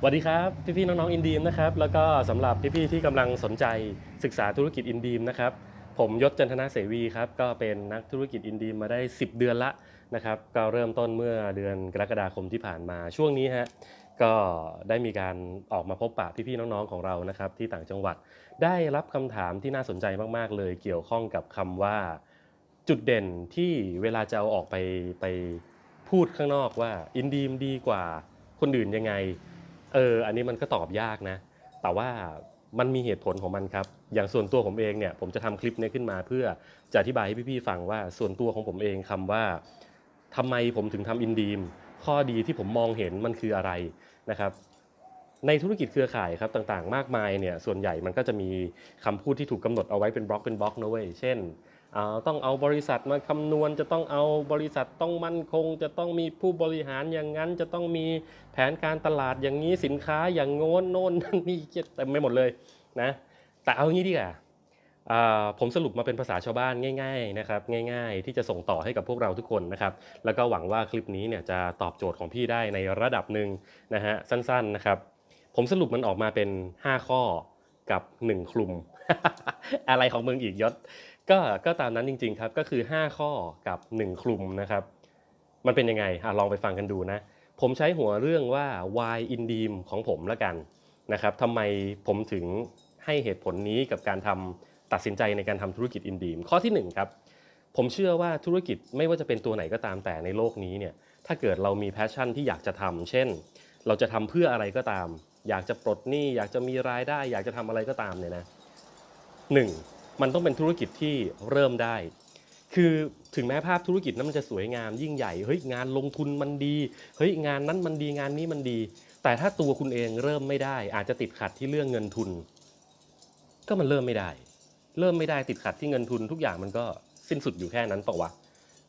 สวัสดีครับพี่ๆน้องๆอินดีมนะครับแล้วก็สำหรับพี่ๆที่กำลังสนใจศึกษาธุรกิจอินดีมนะครับผมยศจันทนาเสวีครับก็เป็นนักธุรกิจอินดีมมาได้ 10 เดือนละนะครับก็เริ่มต้นเมื่อเดือนกรกฎาคมที่ผ่านมาช่วงนี้ฮะก็ได้มีการออกมาพบปะพี่ๆน้องๆของเรานะครับที่ต่างจังหวัดได้รับคำถามที่น่าสนใจมากๆ เลยเกี่ยวข้องกับคำว่าจุดเด่นที่เวลาจะเอาออกไปไปพูดข้างนอกว่าอินดีมดีกว่าคนอื่นยังไง เอออันนี้มันก็ตอบยากนะ แต่ว่ามันมีเหตุผลของมันครับ อย่างส่วนตัวผมเองเนี่ย ผมจะทำคลิปนี้ขึ้นมาเพื่อจะอธิบายให้พี่ๆฟังว่าส่วนตัวของผมเองคำว่าทำไมผมถึงทำอินดีมข้อดีที่ผมมองเห็นมันคืออะไรนะครับ ในธุรกิจเครือข่ายครับต่างๆ มากมายเนี่ยส่วนใหญ่มันก็จะมีคำพูดที่ถูกกำหนดเอาไว้เป็นบล็อกเป็นบล็อกนะเว้ยเช่น ต้องเอาบริษัทมาคำนวณ จะต้องเอาบริษัทต้องมั่นคง จะต้องมีผู้บริหารอย่างนั้น จะต้องมีแผนการตลาดอย่างนี้สินค้าอย่างโน้นโน้นนั่นนี่เต็มไปหมดเลยนะแต่เอางี้ดีกว่าอ่าผมสรุปมาเป็นภาษาชาวบ้านง่ายๆนะครับง่าย ๆ ที่จะส่งต่อให้กับพวกเราทุกคนนะครับแล้วก็หวังว่าคลิปนี้เนี่ยจะตอบโจทย์ของพี่ได้ในระดับหนึ่งนะฮะสั้นๆนะครับ ผมสรุปมันออกมาเป็น 5 ข้อกับ 1 คลุม อะไรของมึงอีกยศ ก็ก็ตามนั้นจริงๆครับก็คือ 5 ข้อกับ1คลุมนะครับ มันเป็นยังไงอะลองไปฟังกันดูนะ ผมใช้หัวเรื่องว่า why in deem ของผมละกันนะครับทำไมผมถึงให้เหตุผลนี้กับการทำตัดสินใจในการทำธุรกิจ in deem ข้อที่ 1 ครับ ผมเชื่อว่าธุรกิจไม่ว่าจะเป็นตัวไหนก็ตามแต่ในโลกนี้เนี่ยถ้าเกิดเรามีแพชชั่นที่อยากจะทำเช่น เราจะทำเพื่ออะไรก็ตาม อยากจะปลดหนี้อยากจะมีรายได้ อยากจะทำอะไรก็ตามเนี่ยนะหนึ่ง มันต้องเป็นธุรกิจที่เริ่มได้ คือถึงแม้ภาพธุรกิจนั้นมันจะสวยงามยิ่งใหญ่ เฮ้ยงานลงทุนมันดี เฮ้ยงานนั้นมันดีงานนี้มันดี แต่ถ้าตัวคุณเองเริ่มไม่ได้ อาจจะติดขัดที่เรื่องเงินทุน ก็มันเริ่มไม่ได้ เริ่มไม่ได้ติดขัดที่เงินทุน ทุกอย่างมันก็สิ้นสุดอยู่แค่นั้นเปล่าวะ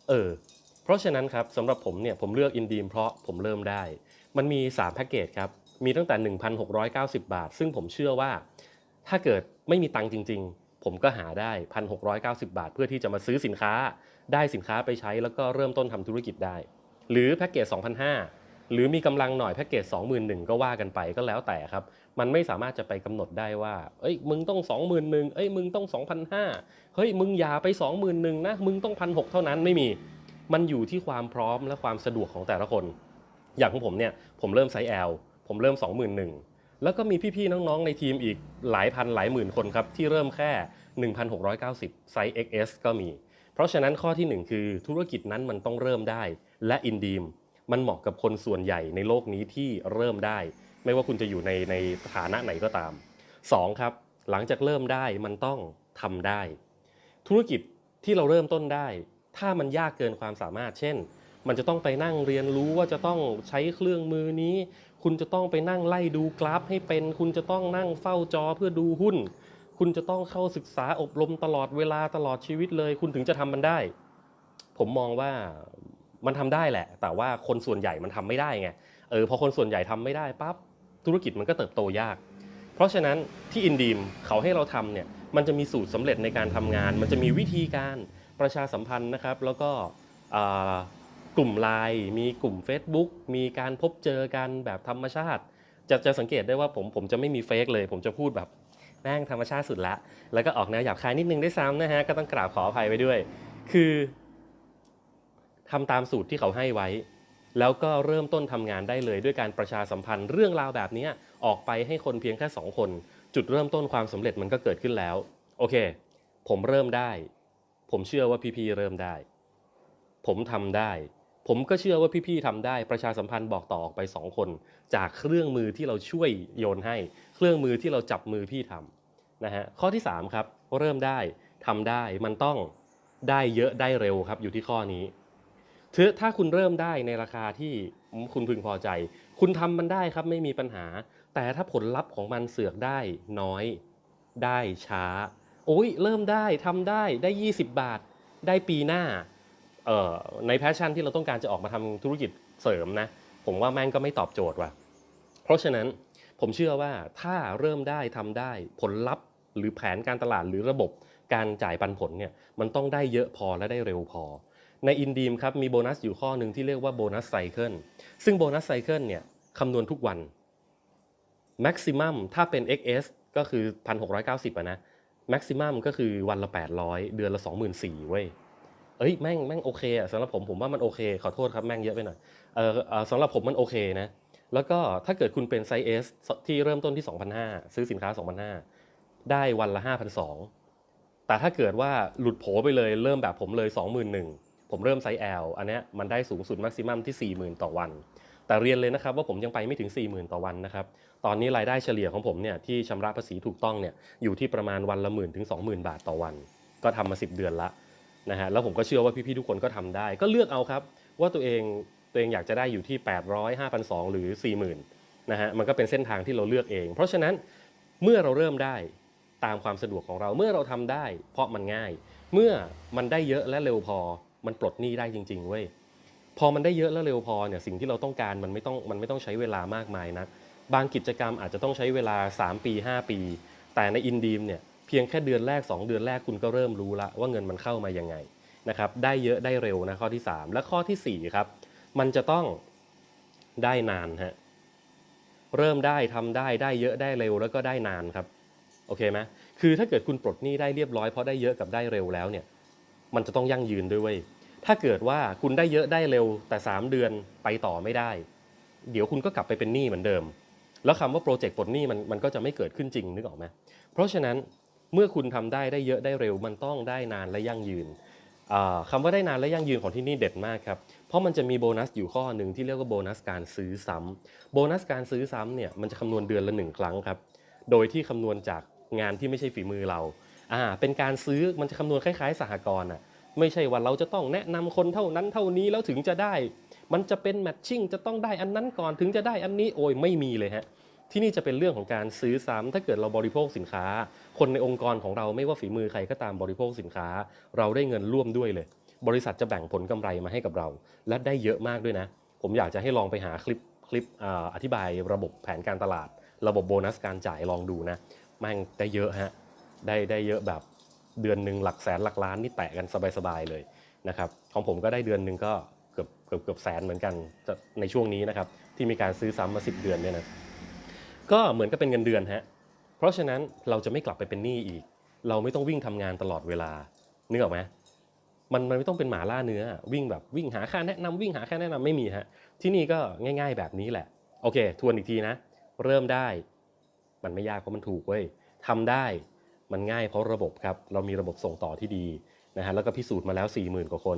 เออ เพราะฉะนั้นครับสำหรับผมเนี่ยผมเลือกอินดีมเพราะผมเริ่มได้ มันมี3แพ็กเกจครับ มีตั้งแต่ 1,690 บาท ซึ่งผมเชื่อว่าถ้าเกิดไม่มีตังค์จริง ๆ ผมก็หาได้ 1,690 บาท เพื่อที่จะมาซื้อสินค้า ได้สินค้าไปใช้แล้วก็เริ่มต้นทำธุรกิจได้ หรือแพ็กเกจ2,500 หรือมีกำลังหน่อยแพ็กเกจ21,000ก็ว่ากันไปก็แล้วแต่ครับ มันไม่สามารถจะไปกำหนดได้ว่า เอ้ยมึงต้อง 21,000เอ้ยมึงต้อง 2,500 เฮ้ยมึงอย่าไป 21,000นะมึงต้อง1,600เท่านั้นไม่มี มันอยู่ที่ความพร้อมและความสะดวกของแต่ละคน อย่างของผมเนี่ยผมเริ่มไซส์ L ผมเริ่ม 21,000 แล้วก็มีพี่ๆน้องๆในทีมอีกหลายพันหลายหมื่นคนครับ ที่เริ่มแค่ 1,690 ไซส์ XS ก็มี เพราะฉะนั้นข้อทีหนึ่1 คือธุรกิจนั้นมันต้องเริ่มได้ และอินดีมมันเหมาะกับคนส่วนใหญ่ในโลกนี้ที่เริ่มได้ ไม่ว่าคุณจะอยู่ในในฐานะไหนก็ตาม 2. ครับ หลังจากเริ่มได้มันต้องทำได้ ธุรกิจที่เราเริ่มต้นได้ ถ้ามันยากเกินความสามารถ เช่น มันจะต้องไปนั่งเรียนรู้ว่าจะต้องใช้เครื่องมือนี้ คุณจะต้องไปนั่งไล่ดูกราฟให้เป็น คุณจะต้องนั่งเฝ้าจอเพื่อดูหุ้น คุณจะต้องเข้าศึกษาอบรมตลอดเวลาตลอดชีวิตเลย คุณถึงจะทำมันได้ ผมมองว่ามันทำได้แหละ แต่ว่าคนส่วนใหญ่มันทำไม่ได้ไงเออพอคนส่วนใหญ่ทำไม่ได้ปั๊บธุรกิจมันก็เติบโตยาก เพราะฉะนั้นที่อินดีมเขาให้เราทำเนี่ยมันจะมีสูตรสำเร็จในการทำงาน มันจะมีวิธีการประชาสัมพันธ์นะครับ แล้วก็ กลุ่มไลน์มีกลุ่ม Facebook มีการพบเจอกันแบบธรรมชาติ จะจะสังเกตได้ว่าผมผมจะไม่มีเฟกเลย ผมจะพูดแบบแม่งธรรมชาติสุดละ แล้วก็ออกแนวหยาบคายนิดนึงได้ซ้ำนะฮะ ก็ต้องกราบขออภัยไว้ด้วย คือทำตามสูตรที่เขาให้ไว้ แล้วก็เริ่มต้นทำงานได้เลยด้วยการประชาสัมพันธ์เรื่องราวแบบนี้ออกไปให้คนเพียงแค่ 2 คน จุดเริ่มต้นความสำเร็จมันก็เกิดขึ้นแล้ว โอเค ผมเริ่มได้ ผมเชื่อว่าพี่ๆเริ่มได้ ผมทำได้ ผมก็เชื่อว่าพี่ๆทำได้ประชาสัมพันธ์บอกต่อออกไป 2 คน จากเครื่องมือที่เราช่วยโยนให้ เครื่องมือที่เราจับมือพี่ทำนะฮะข้อที่ 3 ครับ เริ่มได้ทำได้มันต้องได้เยอะได้เร็วครับอยู่ที่ข้อนี้ถือถ้าคุณเริ่มได้ในราคาที่คุณพึงพอใจ คุณทำมันได้ครับไม่มีปัญหา แต่ถ้าผลลัพธ์ของมันเสือกได้น้อย ได้ช้า โอ้ยเริ่มได้ทำได้ได้ 20 บาท ได้ปีหน้า ในแพชชั่นที่เราต้องการจะออกมาทำธุรกิจเสริมนะ ผมว่าแม่งก็ไม่ตอบโจทย์ว่ะ เพราะฉะนั้นผมเชื่อว่าถ้าเริ่มได้ทำได้ผลลัพธ์ หรือแผนการตลาดหรือระบบการจ่ายปันผลเนี่ยมันต้องได้เยอะพอและได้เร็วพอ ในอินดีมครับมีโบนัสอยู่ข้อหนึ่งที่เรียกว่าโบนัสไซเคิลซึ่งโบนัสไซเคิลเนี่ยคำนวณทุกวัน maximum ถ้าเป็น XS ก็คือ 1,690อะนะ maximum ก็คือวันละ 800 เดือนละ 24,000เว้ย เอ้ยแม่งแม่งโอเคอะสำหรับผมผมว่ามันโอเค ขอโทษครับแม่งเยอะไปหน่อยเออสำหรับผมมันโอเคนะแล้วก็ถ้าเกิดคุณเป็นไซส์ S ที่เริ่มต้นที่ 2,500 ซื้อสินค้า 2,500 ได้วันละ 5,200 แต่ถ้าเกิดว่าหลุดโผไปเลยเริ่มแบบผมเลย 21,000 ผมเริ่มไซส์ L อันเนี้ยมันได้สูงสุด maximum ที่ 40,000 ต่อวัน แต่เรียนเลยนะครับว่าผมยังไปไม่ถึง 40,000 ต่อวันนะครับ ตอนนี้รายได้เฉลี่ยของผมเนี่ยที่ชำระภาษีถูกต้องเนี่ยอยู่ที่ประมาณวันละหมื่นถึง20,000 บาทต่อวัน ก็ทำมา 10 เดือนละ นะฮะแล้วผมก็เชื่อว่าพี่ๆทุกคนก็ทำได้ ก็เลือกเอาครับ ว่าตัวเองตัวเองอยากจะได้อยู่ที่ 800 5,200 หรือ 40,000นะฮะมันก็เป็นเส้นทางที่เราเลือกเอง เพราะฉะนั้นเมื่อเราเริ่มได้ตามความสะดวกของเราเมื่อเราทำได้ เพราะมันง่าย เมื่อมันได้เยอะและเร็วพอ มันปลดหนี้ได้จริงๆเว้ยพอมันได้เยอะและเร็วพอเนี่ยสิ่งที่เราต้องการมันไม่ต้องมันไม่ต้องใช้เวลามากมายนักบางกิจกรรมอาจจะต้องใช้เวลา 3 ปี 5 ปี แต่ในอินดีมเนี่ย เพียงแค่เดือนแรก 2 เดือนแรกคุณก็เริ่มรู้ละว่าเงินมันเข้ามายังไงนะครับได้เยอะได้เร็วนะข้อที่ 3 และข้อทีสี่4ครับมันจะต้องได้นานฮะเริ่มได้ทำได้ได้เยอะได้เร็วแล้วก็ได้นานครับโอเคไหมคือถ้าเกิดคุณปลดหนี้ได้เรียบร้อยเพราะได้เยอะกับได้เร็วแล้วเนี่ยมันจะต้องยั่งยืนด้วยเว้ยถ้าเกิดว่าคุณได้เยอะได้เร็วแต่ 3 เดือนไปต่อไม่ได้ เดี๋ยวคุณก็กลับไปเป็นหนี้เหมือนเดิม แล้วคำว่าโปรเจกต์ปลดหนี้มันมันก็จะไม่เกิดขึ้นจริงนึกออกไหมเพราะฉะนั้น เมื่อคุณทำได้ได้เยอะได้เร็ว มันต้องได้นานและยั่งยืนอ่าคำว่าได้นานและยั่งยืนของที่นี่เด็ดมากครับ เพราะมันจะมีโบนัสอยู่ข้อหนึ่งที่เรียกว่าโบนัสการซื้อซ้ำโบนัสการซื้อซ้ำเนี่ยมันจะคำนวณเดือนละหนึ่งครั้งครับ โดยที่คำนวณจากงานที่ไม่ใช่ฝีมือเราอ่าเป็นการซื้อมันจะคำนวณคล้ายๆ สหกรณ์อะไม่ใช่ว่าเราจะต้องแนะนำคนเท่านั้นเท่านี้แล้วถึงจะได้ มันจะเป็นแมทชิ่งจะต้องได้อันนั้นก่อนถึงจะได้อันนี้โอ้ยไม่มีเลยฮะ ที่นี่จะเป็นเรื่องของการซื้อซ้ำถ้าเกิดเราบริโภคสินค้า คนในองค์กรของเราไม่ว่าฝีมือใครก็ตามบริโภคสินค้า เราได้เงินร่วมด้วยเลย บริษัทจะแบ่งผลกำไรมาให้กับเรา และได้เยอะมากด้วยนะ ผมอยากจะให้ลองไปหาคลิปคลิปออธิบายระบบแผนการตลาด ระบบโบนัสการจ่ายลองดูนะม่งได้เยอะฮะได้ได้เยอะแบบเดือนหนึ่งหลักแสนหลักล้านนี่แตะกันสบายๆเลยนะครับของผมก็ได้เดือนหนึ่งก็เกือบเกือบเกือบแสนเหมือนกันในช่วงนี้นะครับที่มีการซื้อซ้ำมา 10 เดือนเนี่ยนะ ก็เหมือนกับเป็นเงินเดือนฮะเพราะฉะนั้นเราจะไม่กลับไปเป็นหนี้อีก เราไม่ต้องวิ่งทำงานตลอดเวลานึกออกไหมมันมันไม่ต้องเป็นหมาล่าเนื้อ วิ่งแบบวิ่งหาค่าแนะนำวิ่งหาค่าแนะนำไม่มีฮะที่นี่ก็ง่าย ๆ แบบนี้แหละโอเค ทวนอีกทีนะ เริ่มได้ มันไม่ยากเพราะมันถูกเว้ยทำได้มันง่ายเพราะระบบครับ เรามีระบบส่งต่อที่ดีนะฮะแล้วก็พิสูจน์มาแล้ว 40,000 กว่าคน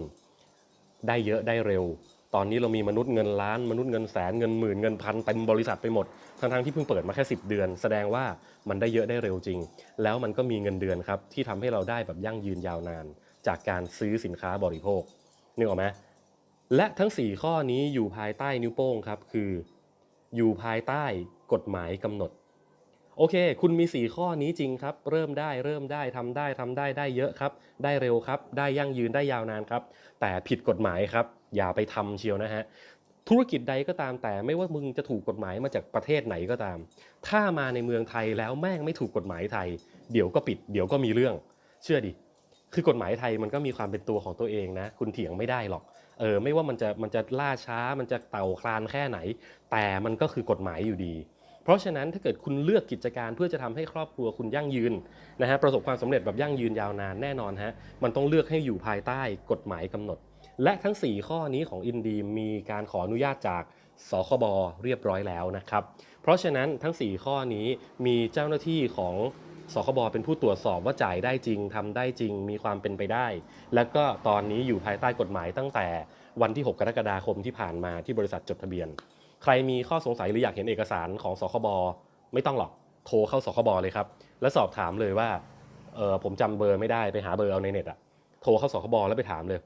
ได้เยอะได้เร็ว ตอนนี้เรามีมนุษย์เงินล้านมนุษย์เงินแสนเงินหมื่นเงินพันเต็มบริษัทไปหมด ทั้งๆที่เพิ่งเปิดมาแค่ 10 เดือน แสดงว่ามันได้เยอะได้เร็วจริง แล้วมันก็มีเงินเดือนครับที่ทำให้เราได้แบบยั่งยืนยาวนาน จากการซื้อสินค้าบริโภคนึกออกไหมและทั้ง 4 ข้อนี้อยู่ภายใต้นิ้วโป้งครับคือ อยู่ภายใต้กฎหมายกำหนด โอเค คุณมี 4 ข้อนี้จริงครับ เริ่มได้เริ่มได้ทำได้ทำได้ได้เยอะครับ ได้เร็วครับ ได้ยั่งยืนได้ยาวนานครับ แต่ผิดกฎหมายครับ อย่าไปทำเชียวนะฮะธุรกิจใดก็ตามแต่ไม่ว่ามึงจะถูกกฎหมายมาจากประเทศไหนก็ตาม ถ้ามาในเมืองไทยแล้วแม่งไม่ถูกกฎหมายไทย เดี๋ยวก็ปิด เดี๋ยวก็มีเรื่อง เชื่อดิคือกฎหมายไทยมันก็มีความเป็นตัวของตัวเองนะ คุณเถียงไม่ได้หรอกเออไม่ว่ามันจะมันจะล่าช้ามันจะเต่าคลานแค่ไหน แต่มันก็คือกฎหมายอยู่ดี ราะฉะนั้นถ้าเกิดคุณเลือกกิจการเพื่อจะทำให้ครอบครัวคุณยั่งยืนนะฮะประสบความสำเร็จแบบยั่งยืนยาวนานแน่นอนฮะมันต้องเลือกให้อยู่ภายใต้กฎหมายกำหนด และทั้ง 4 ข้อนี้ของอินดีมีการขออนุญาตจากสคบเรียบร้อยแล้วนะครับ เพราะฉะนั้นทั้ง 4 ข้อนี้มีเจ้าหน้าที่ของสคบเป็นผู้ตรวจสอบว่าจ่ายได้จริงทำได้จริงมีความเป็นไปได้ แล้วก็ตอนนี้อยู่ภายใต้กฎหมายตั้งแต่วันที่ 6 กรกฎาคมที่ผ่านมาที่บริษัทจดทะเบียน ใครมีข้อสงสัยหรืออยากเห็นเอกสารของสคบไม่ต้องหรอกโทรเข้าสคบเลยครับ แล้วสอบถามเลยว่าเออผมจำเบอร์ไม่ได้ไปหาเบอร์เอาในเน็ตอะโทรเข้าสคบแล้วไปถามเลย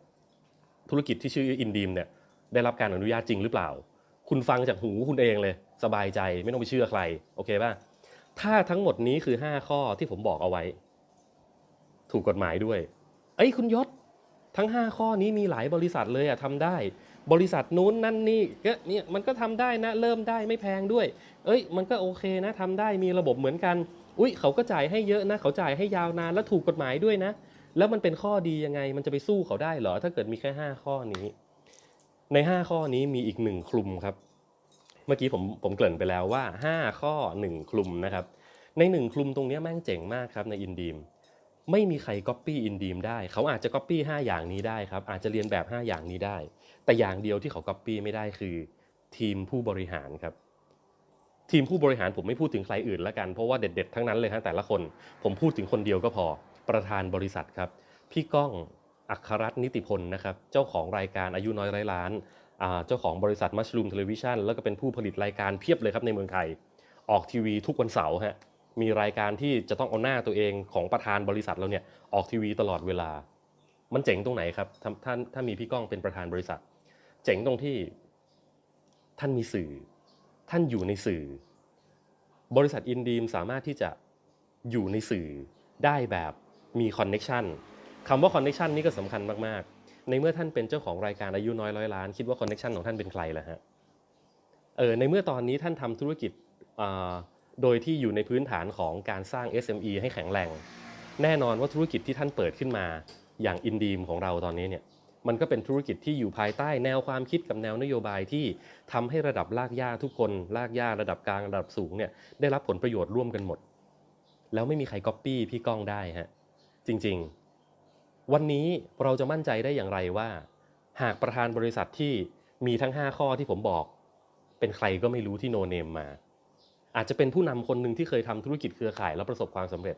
ธุรกิจที่ชื่ออินดีมเนี่ยได้รับการอนุญาตจริงหรือเปล่า คุณฟังจากหูคุณเองเลย สบายใจไม่ต้องไปเชื่อใครโอเคป่ะถ้าทั้งหมดนี้คือ 5 ข้อที่ผมบอกเอาไว้ ถูกกฎหมายด้วย เอ้ยคุณยศทั้ง 5 ข้อนี้มีหลายบริษัทเลยอะทำได้ บริษัทนู้นนั่นนี่ก็เนี่ยมันก็ทำได้นะเริ่มได้ไม่แพงด้วย เอ้ย มันก็โอเคนะทำได้มีระบบเหมือนกัน อุ้ยเขาก็จ่ายให้เยอะนะ เขาจ่ายให้ยาวนานและถูกกฎหมายด้วยนะ แล้วมันเป็นข้อดียังไง มันจะไปสู้เขาได้เหรอ ถ้าเกิดมีแค่ 5 ข้อนี้ ใน 5 ข้อนี้มีอีกหนึ่งคลุมครับ เมื่อกี้ผมผมเกริ่นไปแล้วว่า 5 ข้อ 1 คลุมนะครับ ใน 1 คลุมตรงนี้แม่งเจ๋งมากครับในอินดีม ไม่มีใครก๊อปปี้อินดีมได้ เขาอาจจะก๊อปปี้5อย่างนี้ได้ครับ อาจจะเรียนแบบ 5 อย่างนี้ได้ แต่อย่างเดียวที่เขาก๊อปปี้ไม่ได้คือ ทีมผู้บริหารครับ ทีมผู้บริหารผมไม่พูดถึงใครอื่นแล้วกัน เพราะว่าเด็ดๆ ทั้งนั้นเลยฮะแต่ละคน ผมพูดถึงคนเดียวก็พอ ประธานบริษัทครับ พี่ก้องอัครรัตน์นิติพลนะครับ เจ้าของรายการอายุน้อยร้อยล้านอ่าเจ้าของบริษัทมัชลูมเทเลวิชันแล้วก็เป็นผู้ผลิตรายการเพียบเลยครับในเมืองไทย ออกทีวีทุกวันเสาร์ฮะ มีรายการที่จะต้องเอาหน้าตัวเองของประธานบริษัทเราเนี่ยออกทีวีตลอดเวลา มันเจ๋งตรงไหนครับท่านถ้ามีพี่ก้องเป็นประธานบริษัท เจ๋งตรงที่ท่านมีสื่อ ท่านอยู่ในสื่อ บริษัทอินดีมสามารถที่จะอยู่ในสื่อได้แบบมีคอนเน็ชันคำว่าคอนเน็ชันนี่ก็สำคัญมากๆ ในเมื่อท่านเป็นเจ้าของรายการอายุน้อยร้อยล้าน คิดว่าคอนเน็ชันของท่านเป็นใครล่ะฮะเออในเมื่อตอนนี้ท่านทำธุรกิจอ่า โดยที่อยู่ในพื้นฐานของการสร้าง SME ให้แข็งแรง แน่นอนว่าธุรกิจที่ท่านเปิดขึ้นมา อย่างอินดีมของเราตอนนี้เนี่ยมันก็เป็นธุรกิจที่อยู่ภายใต้แนวความคิดกับแนวนโยบายที่ทำให้ระดับลากย่าทุกคนลากย่าระดับกลางระดับสูงเนี่ยได้รับผลประโยชน์ร่วมกันหมด แล้วไม่มีใครก๊อปปี้พี่ก้องได้ฮะจริงๆ วันนี้เราจะมั่นใจได้อย่างไรว่า หากประธานบริษัทที่มีทั้ง 5 ข้อที่ผมบอก เป็นใครก็ไม่รู้ที่โนเนมมา อาจจะเป็นผู้นำคนหนึ่งที่เคยทำธุรกิจเครือข่ายแล้วประสบความสำเร็จ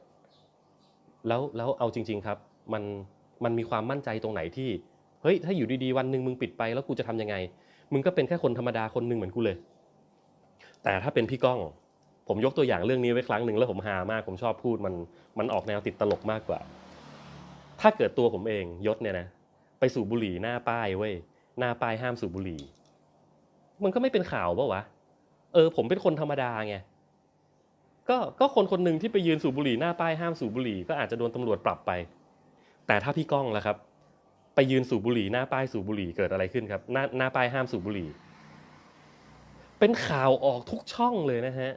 แล้วแล้วเอาจริง ๆครับ มันมันมีความมั่นใจตรงไหนที่เฮ้ยถ้าอยู่ดีๆวันหนึ่งมึงปิดไปแล้วกูจะทำยังไง มึงก็เป็นแค่คนธรรมดาคนหนึ่งเหมือนกูเลย แต่ถ้าเป็นพี่ก้อง ผมยกตัวอย่างเรื่องนี้ไว้ครั้งหนึ่งแล้วผมฮามากผมชอบพูดมันมันออกแนวติดตลกมากกว่า ถ้าเกิดตัวผมเองยศเนี่ยนะไปสูบบุหรี่หน้าป้ายเว้ยหน้าป้ายห้ามสูบบุหรี่ มันก็ไม่เป็นข่าวปะวะ เออ ผมเป็นคนธรรมดาไงก็ก็คนคนหนึ่งที่ไปยืนสูบบุหรี่หน้าป้ายห้ามสูบบุหรี่ก็อาจจะโดนตำรวจปรับไป แต่ถ้าพี่ก้องล่ะครับ ไปยืนสูบบุหรี่หน้าป้ายสูบบุหรี่เกิดอะไรขึ้นครับ หน้าหน้าป้ายห้ามสูบบุหรี่ เป็นข่าวออกทุกช่องเลยนะฮะ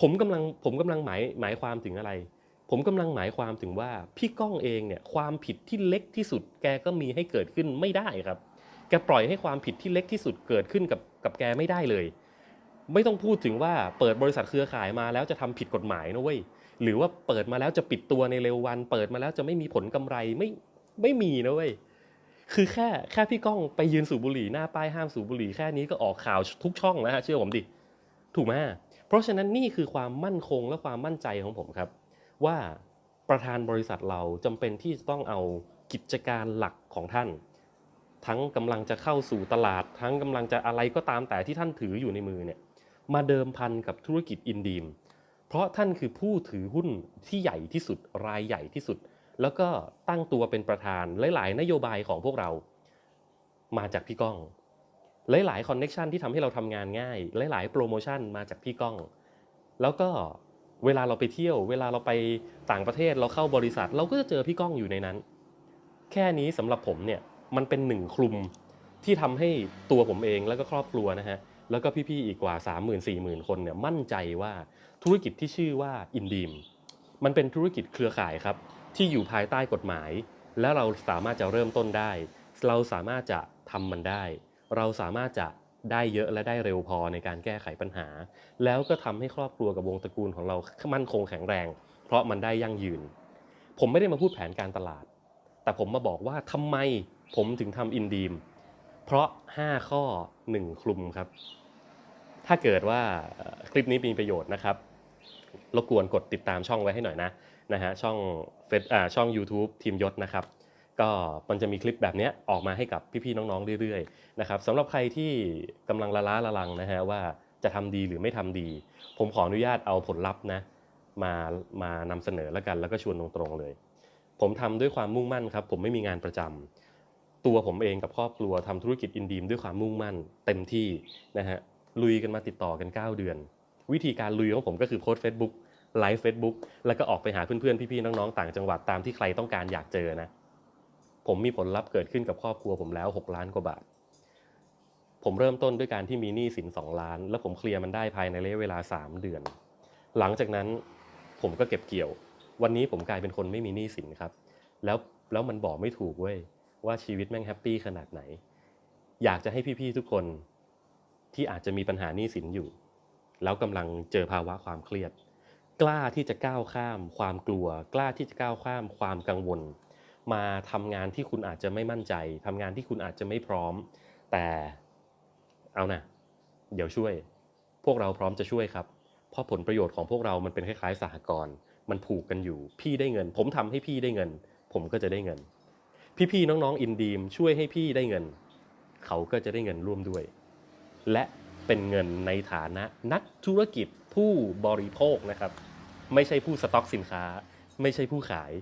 ผมกำลังผมกำลังหมายหมายความถึงอะไร ผมกำลังหมายความถึงว่าพี่ก้องเองเนี่ยความผิดที่เล็กที่สุด แกก็มีให้เกิดขึ้นไม่ได้ครับ แกปล่อยให้ความผิดที่เล็กที่สุดเกิดขึ้นกับกับแกไม่ได้เลย ไม่ต้องพูดถึงว่าเปิดบริษัทเครือข่ายมาแล้วจะทำผิดกฎหมายนะเว้ยหรือว่าเปิดมาแล้วจะปิดตัวในเร็ววัน เปิดมาแล้วจะไม่มีผลกำไรไม่ไม่มีนะเว้ยคือแค่แค่พี่ก้องไปยืนสูบบุหรี่หน้าป้ายห้ามสูบบุหรี่แค่นี้ก็ออกข่าวทุกช่องแล้วฮะเชื่อผมดิถูกไหมเพราะฉะนั้นนี่คือความมั่นคงและความมั่นใจของผมครับ ว่าประธานบริษัทเราจำเป็นที่จะต้องเอากิจการหลักของท่าน ทั้งกำลังจะเข้าสู่ตลาด ทั้งกำลังจะอะไรก็ตามแต่ที่ท่านถืออยู่ในมือเนี่ย มาเดิมพันกับธุรกิจอินดีม เพราะท่านคือผู้ถือหุ้นที่ใหญ่ที่สุดรายใหญ่ที่สุด แล้วก็ตั้งตัวเป็นประธานหลาย ๆ นโยบายของพวกเรา มาจากพี่ก้อง หลาย ๆ คอนเน็ชันที่ทำให้เราทำงานง่าย หลาย ๆ โปรโมชั่นมาจากพี่ก้อง แล้วก็เวลาเราไปเที่ยว เวลาเราไปต่างประเทศเราเข้าบริษัท เราก็จะเจอพี่ก้องอยู่ในนั้น แค่นี้สำหรับผมเนี่ยมันเป็นหนึ่งคลุมที่ทำให้ตัวผมเองแล้วก็ครอบครัวนะฮะ แล้วก็พี่ๆอีกกว่า 3 0 0 0 0 4 0 0 0 คนเนี่ยมั่นใจว่าธุรกิจที่ชื่อว่าอินดีมมันเป็นธุรกิจเครือข่ายครับ ที่อยู่ภายใต้กฎหมาย และเราสามารถจะเริ่มต้นได้ เราสามารถจะทำมันได้ เราสามารถจะได้เยอะและได้เร็วพอในการแก้ไขปัญหา แล้วก็ทำให้ครอบครัวกับวงตระกูลของเรามั่นคงแข็งแรง เพราะมันได้ยั่งยืน ผมไม่ได้มาพูดแผนการตลาด แต่ผมมาบอกว่าทำไมผมถึงทำอินดีมเพราะ 5 ข้อ 1 คลุมครับ ถ้าเกิดว่าคลิปนี้มีประโยชน์นะครับ รบกวนกดติดตามช่องไว้ให้หน่อยนะนะฮะช่องเฟซอ่าช่อง YouTube ทีมยศนะครับ ก็มันจะมีคลิปแบบนี้ออกมาให้กับพี่ๆน้องๆเรื่อยๆนะครับสำหรับใครที่กำลังละล้าละลังนะฮะว่าจะทำดีหรือไม่ทำดี ผมขออนุญาตเอาผลลัพธ์นะมามานำเสนอแล้วกันแล้วก็ชวนตรงๆเลย ผมทำด้วยความมุ่งมั่นครับ ผมไม่มีงานประจำ ตัวผมเองกับครอบครัวทำธุรกิจอินดีมด้วยความมุ่งมั่นเต็มที่นะฮะลุยกันมาติดต่อกัน 9 เดือน วิธีการลุยของผมก็คือโพสต์ Facebook ไลฟ์ Facebook แล้วก็ออกไปหาเพื่อนๆ พี่ๆ น้องๆ ต่างจังหวัดตามที่ใครต้องการอยากเจอนะ ผมมีผลลัพธ์เกิดขึ้นกับครอบครัวผมแล้ว 6 ล้านกว่าบาท ผมเริ่มต้นด้วยการที่มีหนี้สิน 2 ล้าน แล้วผมเคลียร์มันได้ภายในระยะเวลา 3 เดือน หลังจากนั้นผมก็เก็บเกี่ยว วันนี้ผมกลายเป็นคนไม่มีหนี้สินครับ แล้วแล้วมันบอกไม่ถูกเว้ย ว่าชีวิตแม่งแฮปปี้ขนาดไหน อยากจะให้พี่ๆทุกคนที่อาจจะมีปัญหาหนี้สินอยู่ แล้วกำลังเจอภาวะความเครียด กล้าที่จะก้าวข้าม ความกลัว กล้าที่จะก้าวข้าม ความกังวล มาทำงานที่คุณอาจจะไม่มั่นใจทำงานที่คุณอาจจะไม่พร้อม แต่เอานะเดี๋ยวช่วย พวกเราพร้อมจะช่วยครับ เพราะผลประโยชน์ของพวกเรามันเป็นคล้ายๆสหกรณ์มันผูกกันอยู่ พี่ได้เงิน ผมทำให้พี่ได้เงิน ผมก็จะได้เงิน พี่ๆน้องๆอินดีมช่วยให้พี่ได้เงิน เขาก็จะได้เงินร่วมด้วย และเป็นเงินในฐานะนักธุรกิจผู้บริโภคนะครับ ไม่ใช่ผู้สต็อกสินค้า ไม่ใช่ผู้ขาย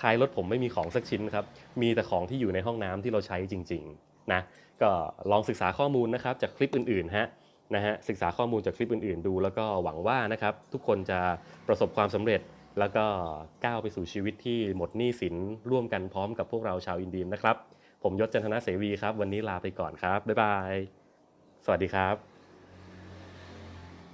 ท้ายรถผมไม่มีของสักชิ้นครับ มีแต่ของที่อยู่ในห้องน้ำที่เราใช้จริงๆนะก็ลองศึกษาข้อมูลนะครับจากคลิปอื่นๆฮะนะฮะศึกษาข้อมูลจากคลิปอื่นๆดู แล้วก็หวังว่านะครับทุกคนจะประสบความสำเร็จ แล้วก็ก้าวไปสู่ชีวิตที่หมดหนี้สินร่วมกันพร้อมกับพวกเราชาวอินดีมนะครับ ผมยศจันทนาเสวีครับ วันนี้ลาไปก่อนครับ บ๊ายบาย สวัสดีครับ